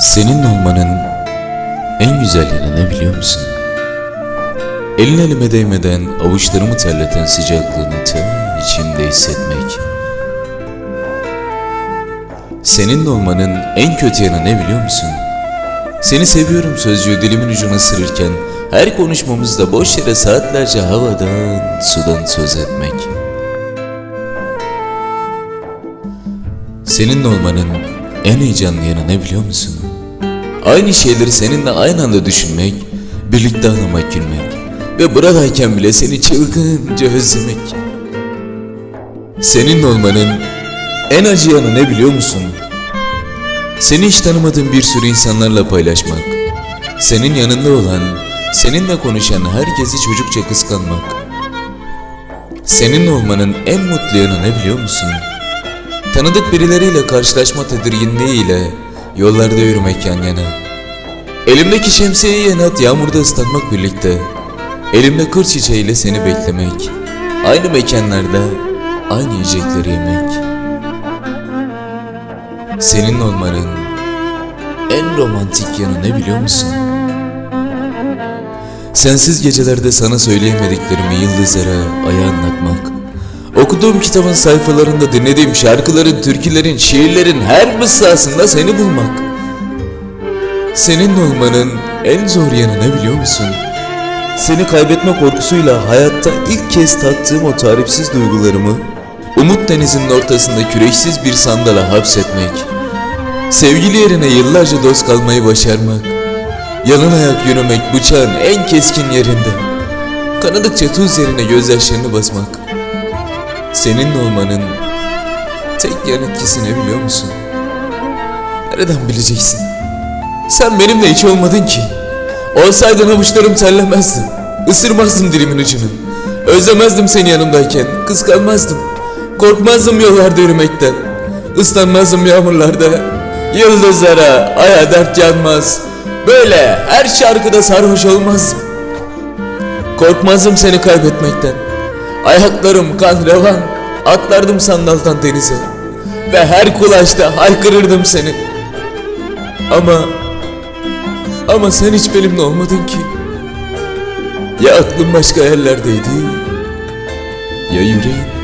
Senin olmanın en güzel yanı ne biliyor musun? Elin elime değmeden avuçlarımı terleten sıcaklığını ta içimde hissetmek. Senin olmanın en kötü yanı ne biliyor musun? Seni seviyorum sözcüğü dilimin ucuna ısırırken her konuşmamızda boş yere saatlerce havadan sudan söz etmek. Senin olmanın en heyecanlı yanı ne biliyor musun? Aynı şeyleri seninle aynı anda düşünmek, birlikte ağlamak gülmek ve buradayken bile seni çılgınca özlemek. Senin olmanın en acı yanı ne biliyor musun? Seni hiç tanımadığın bir sürü insanlarla paylaşmak, senin yanında olan, seninle konuşan herkesi çocukça kıskanmak. Senin olmanın en mutlu yanı ne biliyor musun? Tanıdık birileriyle karşılaşma tedirginliğiyle yollarda yürümek yan yana. Elimdeki şemsiyeyi yanat yağmurda ıslatmak birlikte. Elimde kır çiçeğiyle seni beklemek. Aynı mekanlarda aynı yiyecekleri yemek. Senin olmanın en romantik yanı ne biliyor musun? Sensiz gecelerde sana söyleyemediklerimi yıldızlara aya anlatmak. Okuduğum kitabın sayfalarında dinlediğim şarkıların, türkülerin, şiirlerin her mısrasında seni bulmak. Senin olmanın en zor yanı ne biliyor musun? Seni kaybetme korkusuyla hayatta ilk kez tattığım o tarifsiz duygularımı umut denizinin ortasında küreksiz bir sandala hapsetmek. Sevgili yerine yıllarca dost kalmayı başarmak. Yalın ayak yürümek bıçağın en keskin yerinde. Kanadıkça tuz yerine gözyaşlarını basmak. Senin olmanın tek yan etkisi ne biliyor musun? Nereden bileceksin? Sen benimle hiç olmadın ki. Olsaydın avuçlarım terlemezdi. Isırmazdım dilimin ucunu. Özlemezdim seni yanımdayken. Kıskanmazdım. Korkmazdım yollarda yürümekten. Islanmazdım yağmurlarda. Yıldızlara, aya dert yanmaz. Böyle her şarkıda sarhoş olmazdım. Korkmazdım seni kaybetmekten. Ayaklarım kan revan. Atlardım sandaldan denize. Ve her kulaşta haykırırdım seni. Ama ama sen hiç benimle olmadın ki. Ya aklım başka yerlerdeydi ya yüreğin.